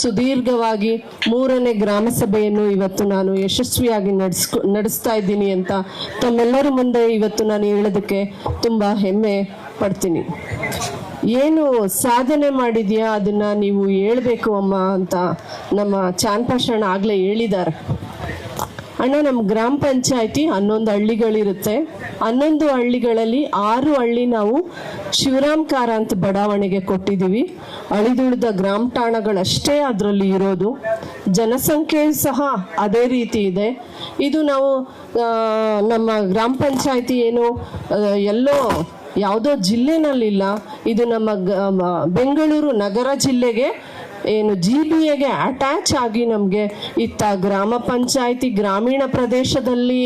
ಸುದೀರ್ಘವಾಗಿ ಮೂರನೇ ಗ್ರಾಮ ಸಭೆಯನ್ನು ಇವತ್ತು ನಾನು ಯಶಸ್ವಿಯಾಗಿ ನಡೆಸ್ಕೊ, ನಡೆಸ್ತಾ ಇದ್ದೀನಿ ಅಂತ ತಮ್ಮೆಲ್ಲರ ಮುಂದೆ ಇವತ್ತು ನಾನು ಹೇಳೋದಕ್ಕೆ ತುಂಬ ಹೆಮ್ಮೆ ಪಡ್ತೀನಿ. ಏನು ಸಾಧನೆ ಮಾಡಿದೆಯಾ ಅದನ್ನು ನೀವು ಹೇಳಬೇಕು ಅಮ್ಮ ಅಂತ ನಮ್ಮ ಚಾನ್ಪಾಷಣ ಆಗಲೇ ಹೇಳಿದ್ದಾರೆ. ಅಣ್ಣ ನಮ್ಮ ಗ್ರಾಮ ಪಂಚಾಯತಿ ಹನ್ನೊಂದು ಹಳ್ಳಿಗಳಿರುತ್ತೆ. ಹನ್ನೊಂದು ಹಳ್ಳಿಗಳಲ್ಲಿ ಆರು ಹಳ್ಳಿ ನಾವು ಶಿವರಾಮ್ ಅಂತ ಬಡಾವಣೆಗೆ ಕೊಟ್ಟಿದ್ದೀವಿ. ಅಳಿದುಳಿದ ಗ್ರಾಮ ಠಾಣಗಳಷ್ಟೇ ಅದರಲ್ಲಿ ಇರೋದು. ಜನಸಂಖ್ಯೆ ಸಹ ಅದೇ ರೀತಿ ಇದೆ. ಇದು ನಾವು ನಮ್ಮ ಗ್ರಾಮ ಪಂಚಾಯತಿ ಏನು ಎಲ್ಲೋ ಯಾವುದೋ ಜಿಲ್ಲೆನಲ್ಲಿಲ್ಲ. ಇದು ನಮ್ಮ ಬೆಂಗಳೂರು ನಗರ ಜಿಲ್ಲೆಗೆ ಏನು ಜಿ ಬಿ ಎಗೆ ಅಟ್ಯಾಚ್ ಆಗಿ ನಮಗೆ ಇತ್ತ ಗ್ರಾಮ ಪಂಚಾಯಿತಿ ಗ್ರಾಮೀಣ ಪ್ರದೇಶದಲ್ಲಿ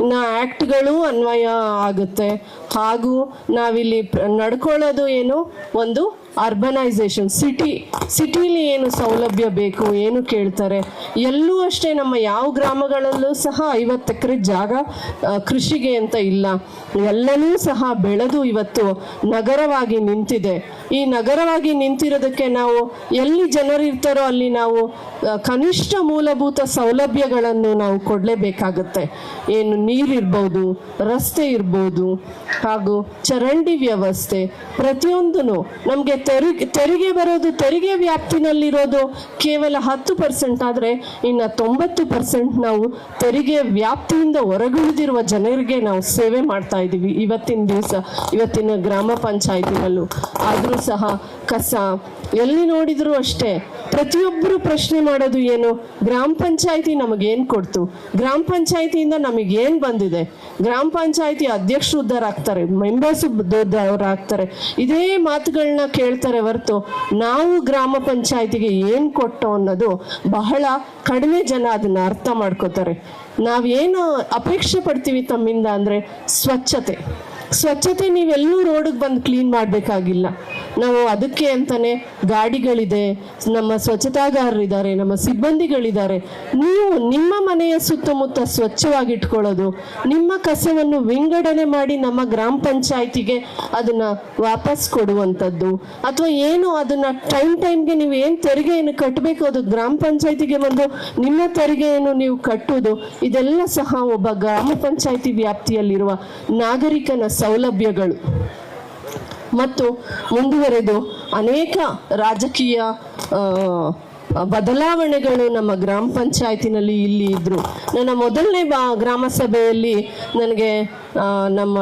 ನ ಆ್ಯಕ್ಟ್ಗಳು ಅನ್ವಯ ಆಗುತ್ತೆ. ಹಾಗೂ ನಾವಿಲ್ಲಿ ನಡ್ಕೊಳ್ಳೋದು ಏನು? ಒಂದು ಅರ್ಬನೈಸೇಷನ್. ಸಿಟಿ, ಸಿಟಿಲಿ ಏನು ಸೌಲಭ್ಯ ಬೇಕು, ಏನು ಕೇಳ್ತಾರೆ? ಎಲ್ಲೂ ಅಷ್ಟೇ ನಮ್ಮ ಯಾವ ಗ್ರಾಮಗಳಲ್ಲೂ ಸಹ ಐವತ್ತು ಎಕರೆ ಜಾಗ ಕೃಷಿಗೆ ಅಂತ ಇಲ್ಲ. ಎಲ್ಲನೂ ಸಹ ಬೆಳೆದು ಇವತ್ತು ನಗರವಾಗಿ ನಿಂತಿದೆ. ಈ ನಗರವಾಗಿ ನಿಂತಿರೋದಕ್ಕೆ ನಾವು ಎಲ್ಲಿ ಜನರಿರ್ತಾರೋ ಅಲ್ಲಿ ನಾವು ಕನಿಷ್ಠ ಮೂಲಭೂತ ಸೌಲಭ್ಯಗಳನ್ನು ನಾವು ಕೊಡಲೇಬೇಕಾಗತ್ತೆ. ಏನು ನೀರಿರ್ಬೋದು, ರಸ್ತೆ ಇರ್ಬೋದು ಹಾಗೂ ಚರಂಡಿ ವ್ಯವಸ್ಥೆ. ಪ್ರತಿಯೊಂದೂ ನಮಗೆ ತೆರಿಗೆ ತೆರಿಗೆ ಬರೋದು, ತೆರಿಗೆ ವ್ಯಾಪ್ತಿನಲ್ಲಿರೋದು ಕೇವಲ ಹತ್ತು ಪರ್ಸೆಂಟ್ ಆದರೆ ಇನ್ನು ತೊಂಬತ್ತು ಪರ್ಸೆಂಟ್ ನಾವು ತೆರಿಗೆ ವ್ಯಾಪ್ತಿಯಿಂದ ಹೊರಗುಳಿದಿರುವ ಜನರಿಗೆ ನಾವು ಸೇವೆ ಮಾಡ್ತಾ ಇದ್ದೀವಿ. ಇವತ್ತಿನ ದಿವಸ, ಇವತ್ತಿನ ಗ್ರಾಮ ಪಂಚಾಯತಿನಲ್ಲೂ. ಆದರೂ ಸಹ ಕಸ ಎಲ್ಲಿ ನೋಡಿದರೂ ಅಷ್ಟೇ ಪ್ರತಿಯೊಬ್ಬರು ಪ್ರಶ್ನೆ ಮಾಡೋದು ಏನು? ಗ್ರಾಮ ಪಂಚಾಯತಿ ನಮಗೇನು ಕೊಡ್ತು? ಗ್ರಾಮ ಪಂಚಾಯತಿಯಿಂದ ನಮಗೇನು ಬಂದಿದೆ? ಗ್ರಾಮ ಪಂಚಾಯತಿ ಅಧ್ಯಕ್ಷರು ಉದ್ದಾರ ಆಗ್ತಾರೆ ಮೆಂಬರ್ಸ್ ಉದ್ದಾರ ಆಗ್ತಾರೆ ಇದೇ ಮಾತುಗಳನ್ನ ಕೇಳ್ತಾರೆ ಹೊರತು ನಾವು ಗ್ರಾಮ ಪಂಚಾಯತಿಗೆ ಏನು ಕೊಟ್ಟು ಅನ್ನೋದು ಬಹಳ ಕಡಿಮೆ ಜನ ಅದನ್ನ ಅರ್ಥ ಮಾಡ್ಕೋತಾರೆ. ನಾವೇನು ಅಪೇಕ್ಷೆ ಪಡ್ತೀವಿ ತಮ್ಮಿಂದ ಅಂದರೆ ಸ್ವಚ್ಛತೆ. ಸ್ವಚ್ಛತೆ ನೀವೆಲ್ಲೂ ರೋಡಿಗೆ ಬಂದು ಕ್ಲೀನ್ ಮಾಡಬೇಕಾಗಿಲ್ಲ. ನಾವು ಅದಕ್ಕೆ ಅಂತಾನೆ ಗಾಡಿಗಳಿದೆ, ನಮ್ಮ ಸ್ವಚ್ಛತಾಗಾರರಿದ್ದಾರೆ, ನಮ್ಮ ಸಿಬ್ಬಂದಿಗಳಿದ್ದಾರೆ. ನೀವು ನಿಮ್ಮ ಮನೆಯ ಸುತ್ತಮುತ್ತ ಸ್ವಚ್ಛವಾಗಿಟ್ಕೊಳ್ಳೋದು, ನಿಮ್ಮ ಕಸವನ್ನು ವಿಂಗಡಣೆ ಮಾಡಿ ನಮ್ಮ ಗ್ರಾಮ ಪಂಚಾಯಿತಿಗೆ ಅದನ್ನ ವಾಪಸ್ ಕೊಡುವಂಥದ್ದು, ಅಥವಾ ಏನು ಅದನ್ನ ಟೈಮ್ ಟೈಮ್ಗೆ ನೀವು ಏನು ತೆರಿಗೆಯನ್ನು ಕಟ್ಟಬೇಕು ಅದು ಗ್ರಾಮ ಪಂಚಾಯಿತಿಗೆ ಬಂದು ನಿಮ್ಮ ತೆರಿಗೆಯನ್ನು ನೀವು ಕಟ್ಟುವುದು, ಇದೆಲ್ಲ ಸಹ ಒಬ್ಬ ಗ್ರಾಮ ಪಂಚಾಯಿತಿ ವ್ಯಾಪ್ತಿಯಲ್ಲಿರುವ ನಾಗರಿಕನ ಸೌಲಭ್ಯಗಳು. ಮತ್ತು ಮುಂದುವರೆದು ಅನೇಕ ರಾಜಕೀಯ ಬದಲಾವಣೆಗಳು ನಮ್ಮ ಗ್ರಾಮ ಪಂಚಾಯತಿನಲ್ಲಿ ಇಲ್ಲಿ ಇದ್ದರು ನನ್ನ ಮೊದಲನೇ ಬಾ, ಗ್ರಾಮ ಸಭೆಯಲ್ಲಿ ನನಗೆ ನಮ್ಮ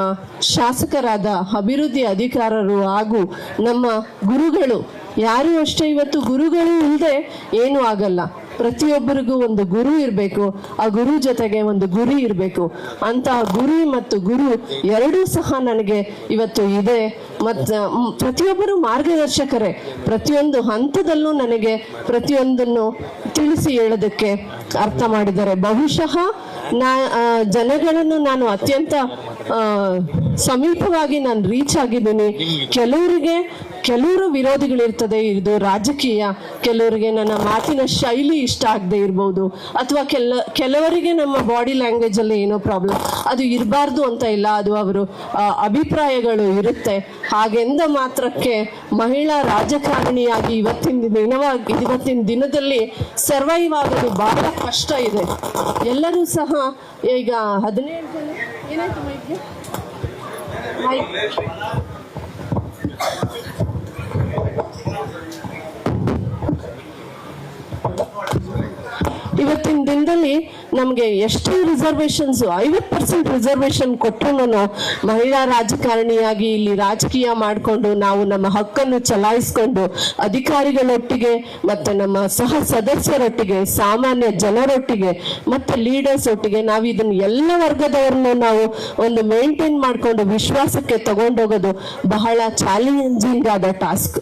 ಶಾಸಕರಾದ ಅಭಿವೃದ್ಧಿ ಅಧಿಕಾರರು ಹಾಗೂ ನಮ್ಮ ಗುರುಗಳು, ಯಾರು ಅಷ್ಟೇ ಇವತ್ತು ಗುರುಗಳು ಇಲ್ಲದೆ ಏನೂ ಆಗಲ್ಲ. ಪ್ರತಿಯೊಬ್ಬರಿಗೂ ಒಂದು ಗುರು ಇರಬೇಕು. ಆ ಗುರು ಜೊತೆಗೆ ಒಂದು ಗುರಿ ಇರಬೇಕು. ಅಂತಹ ಗುರಿ ಮತ್ತು ಗುರು ಎರಡೂ ಸಹ ನನಗೆ ಇವತ್ತು ಇದೆ. ಮತ್ತು ಪ್ರತಿಯೊಬ್ಬರು ಮಾರ್ಗದರ್ಶಕರೇ. ಪ್ರತಿಯೊಂದು ಹಂತದಲ್ಲೂ ನನಗೆ ಪ್ರತಿಯೊಂದನ್ನು ತಿಳಿಸಿ ಹೇಳೋದಕ್ಕೆ ಅರ್ಥ ಮಾಡಿದ್ದಾರೆ. ಬಹುಶಃ ನಾ ಜನಗಳನ್ನು ನಾನು ಅತ್ಯಂತ ಸಮೀಪವಾಗಿ ನಾನು ರೀಚ್ ಆಗಿದ್ದೀನಿ. ಕೆಲವರಿಗೆ ಕೆಲವರು ವಿರೋಧಿಗಳಿರ್ತದೆ. ಇದು ರಾಜಕೀಯ. ಕೆಲವರಿಗೆ ನನ್ನ ಮಾತಿನ ಶೈಲಿ ಇಷ್ಟ ಆಗದೆ ಇರ್ಬೋದು. ಅಥವಾ ಕೆಲ, ಕೆಲವರಿಗೆ ನಮ್ಮ ಬಾಡಿ ಲ್ಯಾಂಗ್ವೇಜಲ್ಲಿ ಏನೋ ಪ್ರಾಬ್ಲಮ್ ಅದು ಇರಬಾರ್ದು ಅಂತ ಇಲ್ಲ. ಅದು ಅವರು ಅಭಿಪ್ರಾಯಗಳು ಇರುತ್ತೆ. ಹಾಗೆಂದ ಮಾತ್ರಕ್ಕೆ ಮಹಿಳಾ ರಾಜಕಾರಣಿಯಾಗಿ ಇವತ್ತಿನ ದಿನವಾಗಿ, ಇವತ್ತಿನ ದಿನದಲ್ಲಿ ಸರ್ವೈವ್ ಆಗೋದು ಬಹಳ ಕಷ್ಟ ಇದೆ. ಎಲ್ಲರೂ ಸಹ ಈಗ ಹದಿನೇಳು ये नाही तुम्ही तो ಇವತ್ತಿನ ದಿನದಲ್ಲಿ ನಮಗೆ ಎಷ್ಟೇ ರಿಸರ್ವೇಶನ್ಸ್ ಐವತ್ತು ಪರ್ಸೆಂಟ್ ರಿಸರ್ವೇಶನ್ ಕೊಟ್ಟರು ಮಹಿಳಾ ರಾಜಕಾರಣಿಯಾಗಿ ಇಲ್ಲಿ ರಾಜಕೀಯ ಮಾಡಿಕೊಂಡು ನಾವು ನಮ್ಮ ಹಕ್ಕನ್ನು ಚಲಾಯಿಸ್ಕೊಂಡು ಅಧಿಕಾರಿಗಳೊಟ್ಟಿಗೆ ಮತ್ತೆ ನಮ್ಮ ಸಹ ಸದಸ್ಯರೊಟ್ಟಿಗೆ, ಸಾಮಾನ್ಯ ಜನರೊಟ್ಟಿಗೆ ಮತ್ತೆ ಲೀಡರ್ಸ್ ಒಟ್ಟಿಗೆ ನಾವು ಇದನ್ನ ಎಲ್ಲ ವರ್ಗದವ್ರನ್ನ ನಾವು ಒಂದು ಮೇಂಟೈನ್ ಮಾಡಿಕೊಂಡು ವಿಶ್ವಾಸಕ್ಕೆ ತಗೊಂಡೋಗೋದು ಬಹಳ ಚಾಲೆಂಜಿಂಗ್ ಆದ ಟಾಸ್ಕ್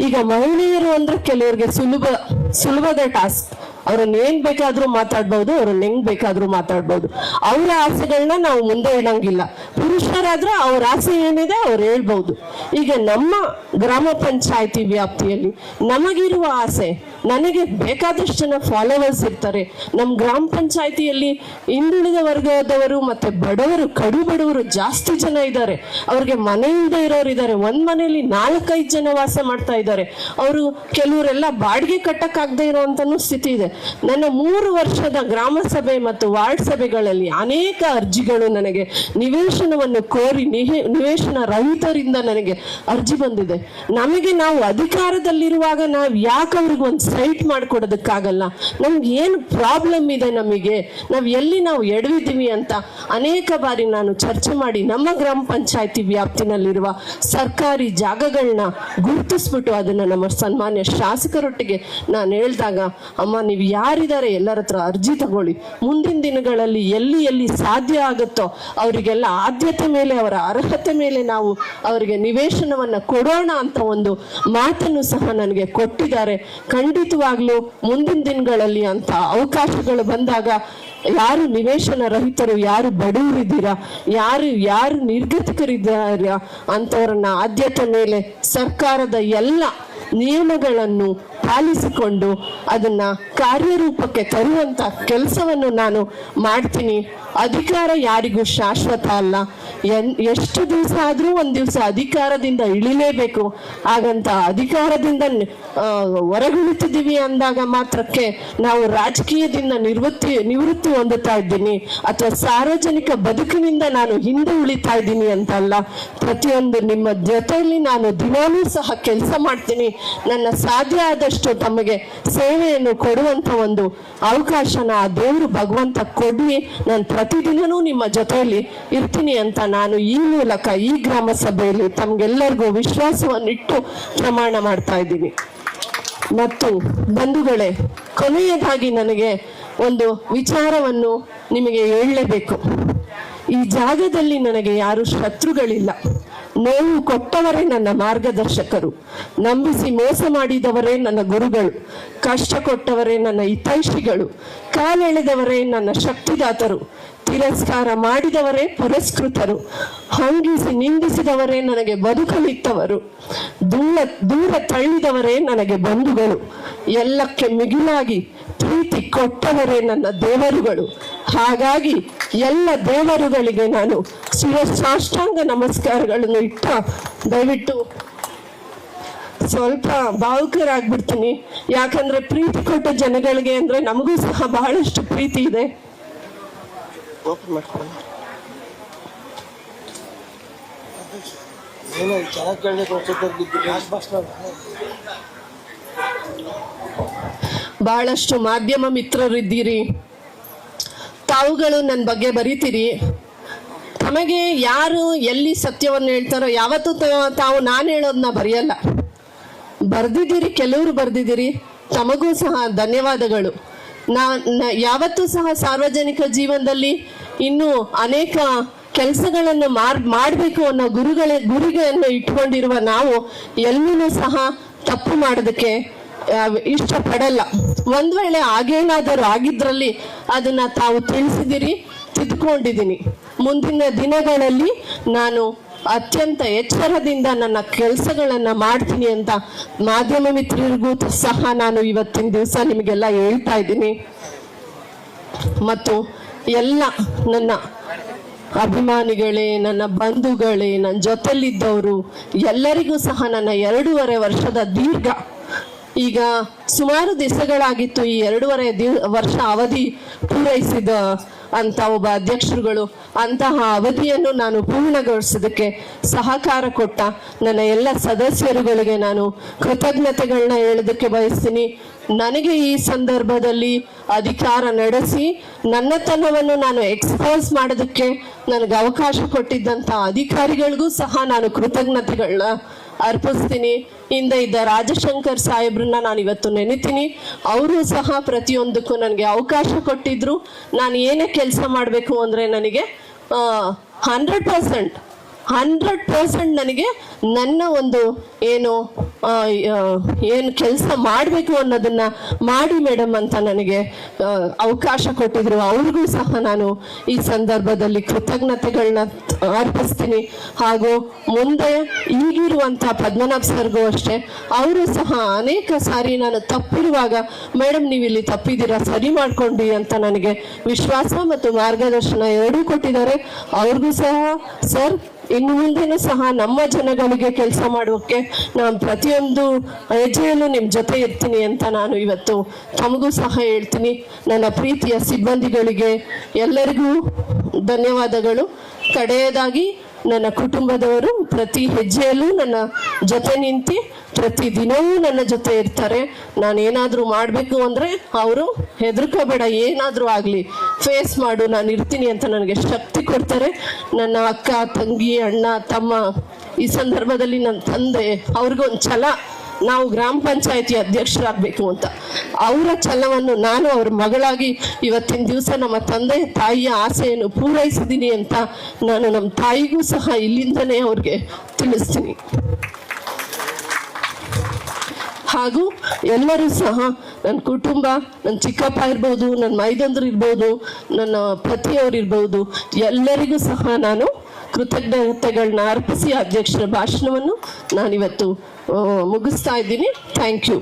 ಈಗ ಮಹಿಳೆಯರು ಅಂದ್ರೆ ಕೆಲವರಿಗೆ ಸುಲಭ, ಸುಲಭದ ಟಾಸ್ಕ್ ಅವ್ರನ್ನ ಏನ್ ಬೇಕಾದ್ರೂ ಮಾತಾಡ್ಬೋದು, ಅವ್ರನ್ನ ಹೆಂಗ್ ಬೇಕಾದ್ರೂ ಮಾತಾಡ್ಬೋದು. ಅವರ ಆಸೆಗಳನ್ನ ನಾವು ಮುಂದೆ ಇಡಂಗಿಲ್ಲ. ಪುರುಷರಾದ್ರೆ ಅವ್ರ ಆಸೆ ಏನಿದೆ ಅವ್ರು ಹೇಳ್ಬಹುದು ಈಗ ನಮ್ಮ ಗ್ರಾಮ ಪಂಚಾಯತಿ ವ್ಯಾಪ್ತಿಯಲ್ಲಿ ನಮಗಿರುವ ಆಸೆ, ನನಗೆ ಬೇಕಾದಷ್ಟು ಜನ ಫಾಲೋವರ್ಸ್ ಇರ್ತಾರೆ. ನಮ್ಮ ಗ್ರಾಮ ಪಂಚಾಯತಿಯಲ್ಲಿ ಹಿಂದುಳಿದ ವರ್ಗದವರು ಮತ್ತೆ ಬಡವರು, ಕಡು ಬಡವರು ಜಾಸ್ತಿ ಜನ ಇದ್ದಾರೆ. ಅವ್ರಿಗೆ ಮನೆಯಿಂದ ಇರೋರು ಇದ್ದಾರೆ. ಒಂದ್ ಮನೆಯಲ್ಲಿ ನಾಲ್ಕೈದು ಜನ ವಾಸ ಮಾಡ್ತಾ ಇದ್ದಾರೆ. ಅವರು ಕೆಲವರೆಲ್ಲ ಬಾಡಿಗೆ ಕಟ್ಟಕ್ಕಾಗದೇ ಇರುವಂತ ಸ್ಥಿತಿ ಇದೆ. ನನ್ನ ಮೂರು ವರ್ಷದ ಗ್ರಾಮ ಸಭೆ ಮತ್ತು ವಾರ್ಡ್ ಸಭೆಗಳಲ್ಲಿ ಅನೇಕ ಅರ್ಜಿಗಳು ನನಗೆ ನಿವೇಶನವನ್ನು ಕೋರಿ ನಿವೇಶನ ರಹಿತರಿಂದ ನನಗೆ ಅರ್ಜಿ ಬಂದಿದೆ. ನಮಗೆ ನಾವು ಅಧಿಕಾರದಲ್ಲಿರುವಾಗ ನಾವು ಯಾಕೆ ಅವ್ರಿಗೆ ಒಂದು ಸೈಟ್ ಮಾಡಿಕೊಡೋದಕ್ಕಾಗಲ್ಲ? ನಮ್ಗೆ ಏನು ಪ್ರಾಬ್ಲಮ್ ಇದೆ ನಮಗೆ? ನಾವು ಎಲ್ಲಿ ನಾವು ಎಡವಿದ್ದೀವಿ ಅಂತ ಅನೇಕ ಬಾರಿ ನಾನು ಚರ್ಚೆ ಮಾಡಿ ನಮ್ಮ ಗ್ರಾಮ ಪಂಚಾಯತಿ ವ್ಯಾಪ್ತಿನಲ್ಲಿರುವ ಸರ್ಕಾರಿ ಜಾಗಗಳನ್ನ ಗುರುತಿಸ್ಬಿಟ್ಟು ಅದನ್ನ ನಮ್ಮ ಸನ್ಮಾನ್ಯ ಶಾಸಕರೊಟ್ಟಿಗೆ ನಾನು ಹೇಳಿದಾಗ, ಅಮ್ಮ, ನೀವು ಯಾರಿದ್ದಾರೆ ಎಲ್ಲರ ಹತ್ರ ಅರ್ಜಿ ತಗೊಳ್ಳಿ. ಮುಂದಿನ ದಿನಗಳಲ್ಲಿ ಎಲ್ಲಿ ಎಲ್ಲಿ ಸಾಧ್ಯ ಆಗುತ್ತೋ ಅವರಿಗೆಲ್ಲ ಆದ್ಯತೆ ಮೇಲೆ, ಅವರ ಅರ್ಹತೆ ಮೇಲೆ ನಾವು ಅವರಿಗೆ ನಿವೇಶನವನ್ನ ಕೊಡೋಣ ಅಂತ ಒಂದು ಮಾತನ್ನು ಸಹ ನನಗೆ ಕೊಟ್ಟಿದ್ದಾರೆ. ಖಂಡಿತವಾಗ್ಲೂ ಮುಂದಿನ ದಿನಗಳಲ್ಲಿ ಅಂತ ಅವಕಾಶಗಳು ಬಂದಾಗ ಯಾರು ನಿವೇಶನ ರಹಿತರು, ಯಾರು ಬಡವರಿದ್ದೀರಾ, ಯಾರು ಯಾರು ನಿರ್ಗತಿಕರಿದ್ದಾರ ಅಂತವರನ್ನ ಆದ್ಯತೆ ಮೇಲೆ ಸರ್ಕಾರದ ಎಲ್ಲ ನಿಯಮಗಳನ್ನು ಪಾಲಿಸಿಕೊಂಡು ಅದನ್ನ ಕಾರ್ಯರೂಪಕ್ಕೆ ತರುವಂತ ಕೆಲಸವನ್ನು ನಾನು ಮಾಡ್ತೀನಿ. ಅಧಿಕಾರ ಯಾರಿಗೂ ಶಾಶ್ವತ ಅಲ್ಲ. ಎನ್, ಎಷ್ಟು ದಿವಸ ಆದರೂ ಒಂದು ದಿವಸ ಅಧಿಕಾರದಿಂದ ಇಳಿಲೇಬೇಕು. ಹಾಗಂತ ಅಧಿಕಾರದಿಂದ ಹೊರಗುಳಿತಿದ್ದೀವಿ ಅಂದಾಗ ಮಾತ್ರಕ್ಕೆ ನಾವು ರಾಜಕೀಯದಿಂದ ನಿವೃತ್ತಿ ನಿವೃತ್ತಿ ಹೊಂದುತ್ತಾ ಇದ್ದೀನಿ. ಅಥವಾ ಸಾರ್ವಜನಿಕ ಬದುಕಿನಿಂದ ನಾನು ಹಿಂದೆ ಉಳಿತಾ ಇದ್ದೀನಿ ಅಂತ ಅಲ್ಲ ಪ್ರತಿಯೊಂದು ನಿಮ್ಮ ಜೊತೆಯಲ್ಲಿ ನಾನು ದಿನಾಲೂ ಸಹ ಕೆಲಸ ಮಾಡ್ತೀನಿ. ನನ್ನ ಸಾಧ್ಯ ಆದಷ್ಟು ತಮಗೆ ಸೇವೆಯನ್ನು ಕೊಡುವಂತ ಒಂದು ಅವಕಾಶನ ಆ ದೇವರು ಭಗವಂತ ಕೊಡಿ ನಾನು ಪ್ರತಿದಿನನೂ ನಿಮ್ಮ ಜೊತೆಯಲ್ಲಿ ಇರ್ತೀನಿ ಅಂತ ನಾನು ಈ ಮೂಲಕ ಈ ಗ್ರಾಮ ಸಭೆಯಲ್ಲಿ ತಮ್ಗೆಲ್ಲರಿಗೂ ವಿಶ್ವಾಸವನ್ನಿಟ್ಟು ಪ್ರಮಾಣ ಮಾಡ್ತಾ ಇದ್ದೀನಿ. ಮತ್ತು ಬಂಧುಗಳೇ, ಕೊನೆಯದಾಗಿ ನನಗೆ ಒಂದು ವಿಚಾರವನ್ನು ನಿಮಗೆ ಹೇಳಲೇಬೇಕು. ಈ ಜಾಗದಲ್ಲಿ ನನಗೆ ಯಾರು ಶತ್ರುಗಳಿಲ್ಲ. ನೋವು ಕೊಟ್ಟವರೇ ನನ್ನ ಮಾರ್ಗದರ್ಶಕರು. ನಂಬಿಸಿ ಮೋಸ ಮಾಡಿದವರೇ ನನ್ನ ಗುರುಗಳು. ಕಷ್ಟ ಕೊಟ್ಟವರೇ ನನ್ನ ಹಿತೈಷಿಗಳು. ಕಾಲೆಳೆದವರೇ ನನ್ನ ಶಕ್ತಿದಾತರು. ತಿರಸ್ಕಾರ ಮಾಡಿದವರೇ ಪುರಸ್ಕೃತರು. ಹಂಗಿಸಿ ನಿಂದಿಸಿದವರೇ ನನಗೆ ಬದುಕಲಿತ್ತವರು ದೂರ ದೂರ ತಳ್ಳಿದವರೇ ನನಗೆ ಬಂಧುಗಳು. ಎಲ್ಲಕ್ಕೆ ಮಿಗಿಲಾಗಿ ಪ್ರೀತಿ ಕೊಟ್ಟವರೇ ನನ್ನ ದೇವರುಗಳು. ಹಾಗಾಗಿ ಎಲ್ಲ ದೇವರುಗಳಿಗೆ ನಾನು ಶಿವ ಸಾಷ್ಟಾಂಗ ನಮಸ್ಕಾರಗಳನ್ನು ಇಟ್ಟ. ದಯವಿಟ್ಟು ಸ್ವಲ್ಪ ಭಾವುಕರಾಗ್ಬಿಡ್ತೀನಿ. ಯಾಕಂದ್ರೆ ಪ್ರೀತಿ ಕೊಟ್ಟ ಜನಗಳಿಗೆ ಅಂದ್ರೆ ನಮಗೂ ಸಹ ಬಹಳಷ್ಟು ಪ್ರೀತಿ ಇದೆ. ಬಹಳಷ್ಟು ಮಾಧ್ಯಮ ಮಿತ್ರರಿದ್ದೀರಿ. ತಾವುಗಳು ನನ್ನ ಬಗ್ಗೆ ಬರೀತೀರಿ. ತಮಗೆ ಯಾರು ಎಲ್ಲಿ ಸತ್ಯವನ್ನು ಹೇಳ್ತಾರೋ ಯಾವತ್ತೂ ತಾವು ನಾನು ಹೇಳೋದನ್ನ ಬರೆಯಲ್ಲ. ಬರೆದಿದ್ದೀರಿ, ಕೆಲವರು ಬರ್ದಿದ್ದೀರಿ, ತಮಗೂ ಸಹ ಧನ್ಯವಾದಗಳು. ನಾ, ನ- ಯಾವತ್ತೂ ಸಹ ಸಾರ್ವಜನಿಕ ಜೀವನದಲ್ಲಿ ಇನ್ನೂ ಅನೇಕ ಕೆಲಸಗಳನ್ನು ಮಾಡಬೇಕು ಅನ್ನೋ ಗುರುಗಳ, ಗುರಿಗಳನ್ನು ಇಟ್ಕೊಂಡಿರುವ ನಾವು ಎಲ್ಲೂ ಸಹ ತಪ್ಪು ಮಾಡೋದಕ್ಕೆ ಇಷ್ಟಪಡಲ್ಲ. ಒಂದ್ ವೇಳೆ ಆಗೇನಾದರೂ ಆಗಿದ್ರಲ್ಲಿ ಅದನ್ನ ತಾವು ತಿಳಿಸಿದಿರಿ ತಿದ್ಕೊಂಡಿದ್ದೀನಿ ಮುಂದಿನ ದಿನಗಳಲ್ಲಿ ನಾನು ಅತ್ಯಂತ ಎಚ್ಚರದಿಂದ ನನ್ನ ಕೆಲಸಗಳನ್ನ ಮಾಡ್ತೀನಿ ಅಂತ ಮಾಧ್ಯಮ ಮಿತ್ರರಿಗೂ ಸಹ ನಾನು ಇವತ್ತಿನ ದಿವಸ ನಿಮಗೆಲ್ಲ ಹೇಳ್ತಾ ಇದ್ದೀನಿ. ಮತ್ತು ಎಲ್ಲ ನನ್ನ ಅಭಿಮಾನಿಗಳೇ, ನನ್ನ ಬಂಧುಗಳೇ, ನನ್ನ ಜೊತೆಲಿದ್ದವರು ಎಲ್ಲರಿಗೂ ಸಹ ನನ್ನ ಎರಡೂವರೆ ವರ್ಷದ ದೀರ್ಘ ಈಗ ಸುಮಾರು ದಿವಸಗಳಾಗಿತ್ತು ಈ ಎರಡೂವರೆ ದಿವ್, ವರ್ಷ ಅವಧಿ ಪೂರೈಸಿದ ಅಂತ ಒಬ್ಬ ಅಧ್ಯಕ್ಷರುಗಳು, ಅಂತಹ ಅವಧಿಯನ್ನು ನಾನು ಪೂರ್ಣಗೊಳಿಸೋದಕ್ಕೆ ಸಹಕಾರ ಕೊಟ್ಟ ನನ್ನ ಎಲ್ಲ ಸದಸ್ಯರುಗಳಿಗೆ ನಾನು ಕೃತಜ್ಞತೆಗಳನ್ನ ಹೇಳೋದಕ್ಕೆ ಬಯಸ್ತೀನಿ. ನನಗೆ ಈ ಸಂದರ್ಭದಲ್ಲಿ ಅಧಿಕಾರ ನಡೆಸಿ ನನ್ನತನವನ್ನು ನಾನು ಎಕ್ಸ್ಪೋಸ್ ಮಾಡೋದಕ್ಕೆ ನನಗೆ ಅವಕಾಶ ಕೊಟ್ಟಿದ್ದಂಥ ಅಧಿಕಾರಿಗಳಿಗೂ ಸಹ ನಾನು ಕೃತಜ್ಞತೆಗಳನ್ನ ಅರ್ಪಿಸ್ತೀನಿ. ಹಿಂದೆ ಇದ್ದ ರಾಜಶಂಕರ್ ಸಾಹೇಬ್ರನ್ನ ನಾನು ಇವತ್ತು ನೆನಿತೀನಿ. ಅವರು ಸಹ ಪ್ರತಿಯೊಂದಕ್ಕೂ ನನಗೆ ಅವಕಾಶ ಕೊಟ್ಟಿದ್ರು. ನಾನು ಏನೇ ಕೆಲಸ ಮಾಡಬೇಕು ಅಂದರೆ ನನಗೆ ಹಂಡ್ರೆಡ್ ಪರ್ಸೆಂಟ್ ಹಂಡ್ರೆಡ್ ಪರ್ಸೆಂಟ್ ನನಗೆ ನನ್ನ ಒಂದು ಏನು ಏನು ಕೆಲಸ ಮಾಡಬೇಕು ಅನ್ನೋದನ್ನ ಮಾಡಿ ಮೇಡಮ್ ಅಂತ ನನಗೆ ಅವಕಾಶ ಕೊಟ್ಟಿದ್ರು. ಅವ್ರಿಗೂ ಸಹ ನಾನು ಈ ಸಂದರ್ಭದಲ್ಲಿ ಕೃತಜ್ಞತೆಗಳನ್ನ ಅರ್ಪಿಸ್ತೀನಿ. ಹಾಗೂ ಮುಂದೆ ಈಗಿರುವಂಥ ಪದ್ಮನಾಭ್ ಸರ್ಗೂ ಅಷ್ಟೇ, ಅವರು ಸಹ ಅನೇಕ ಸಾರಿ ನಾನು ತಪ್ಪಿರುವಾಗ ಮೇಡಮ್ ನೀವು ಇಲ್ಲಿ ತಪ್ಪಿದ್ದೀರಾ? ಸರಿ ಮಾಡ್ಕೊಂಡಿ ಅಂತ ನನಗೆ ವಿಶ್ವಾಸ ಮತ್ತು ಮಾರ್ಗದರ್ಶನ ಎರಡೂ ಕೊಟ್ಟಿದ್ದಾರೆ. ಅವ್ರಿಗೂ ಸಹ, ಸರ್ ಇನ್ನು ಮುಂದೆನೂ ಸಹ ನಮ್ಮ ಜನಗಳಿಗೆ ಕೆಲಸ ಮಾಡೋಕ್ಕೆ ನಾನು ಪ್ರತಿಯೊಂದು ಹೆಜ್ಜೆಯಲ್ಲೂ ನಿಮ್ಮ ಜೊತೆ ಇರ್ತೀನಿ ಅಂತ ನಾನು ಇವತ್ತು ತಮಗೂ ಸಹ ಹೇಳ್ತೀನಿ. ನನ್ನ ಪ್ರೀತಿಯ ಸಿಬ್ಬಂದಿಗಳಿಗೆ ಎಲ್ಲರಿಗೂ ಧನ್ಯವಾದಗಳು. ಕಡೆಯದಾಗಿ ನನ್ನ ಕುಟುಂಬದವರು ಪ್ರತಿ ಹೆಜ್ಜೆಯಲ್ಲೂ ನನ್ನ ಜೊತೆ ನಿಂತು ಪ್ರತಿ ದಿನವೂ ನನ್ನ ಜೊತೆ ಇರ್ತಾರೆ. ನಾನು ಏನಾದರೂ ಮಾಡಬೇಕು ಅಂದರೆ ಅವರು ಹೆದರ್ಕೋಬೇಡ, ಏನಾದರೂ ಆಗಲಿ. ಫೇಸ್ ಮಾಡು, ನಾನು ಇರ್ತೀನಿ ಅಂತ ನನಗೆ ಶಕ್ತಿ ಕೊಡ್ತಾರೆ. ನನ್ನ ಅಕ್ಕ, ತಂಗಿ, ಅಣ್ಣ, ತಮ್ಮ ಈ ಸಂದರ್ಭದಲ್ಲಿ ನನ್ನ ತಂದೆ ಅವ್ರಿಗೊಂದು ಛಲ. ನಾವು ಗ್ರಾಮ ಪಂಚಾಯತಿ ಅಧ್ಯಕ್ಷರಾಗಬೇಕು ಅಂತ. ಅವರ ಛಲವನ್ನು ನಾನು ಅವ್ರ ಮಗಳಾಗಿ ಇವತ್ತಿನ ದಿವಸ ನಮ್ಮ ತಂದೆ, ತಾಯಿಯ ಆಸೆಯನ್ನು ಪೂರೈಸಿದ್ದೀನಿ ಅಂತ ನಾನು ನಮ್ಮ ತಾಯಿಗೂ ಸಹ ಇಲ್ಲಿಂದನೇ ಅವ್ರಿಗೆ ತಿಳಿಸ್ತೀನಿ. ಹಾಗೂ ಎಲ್ಲರೂ ಸಹ ನನ್ನ ಕುಟುಂಬ, ನನ್ನ ಚಿಕ್ಕಪ್ಪ ಇರ್ಬೋದು, ನನ್ನ ಮೈದಂದ್ರು ಇರ್ಬೋದು ನನ್ನ ಪತಿಯವರು ಇರ್ಬೋದು ಎಲ್ಲರಿಗೂ ಸಹ ನಾನು ಕೃತಜ್ಞತೆಗಳನ್ನ ಅರ್ಪಿಸಿ ಅಧ್ಯಕ್ಷರ ಭಾಷಣವನ್ನು ನಾನಿವತ್ತು ಮುಗಿಸ್ತಾ ಇದ್ದೀನಿ. Thank you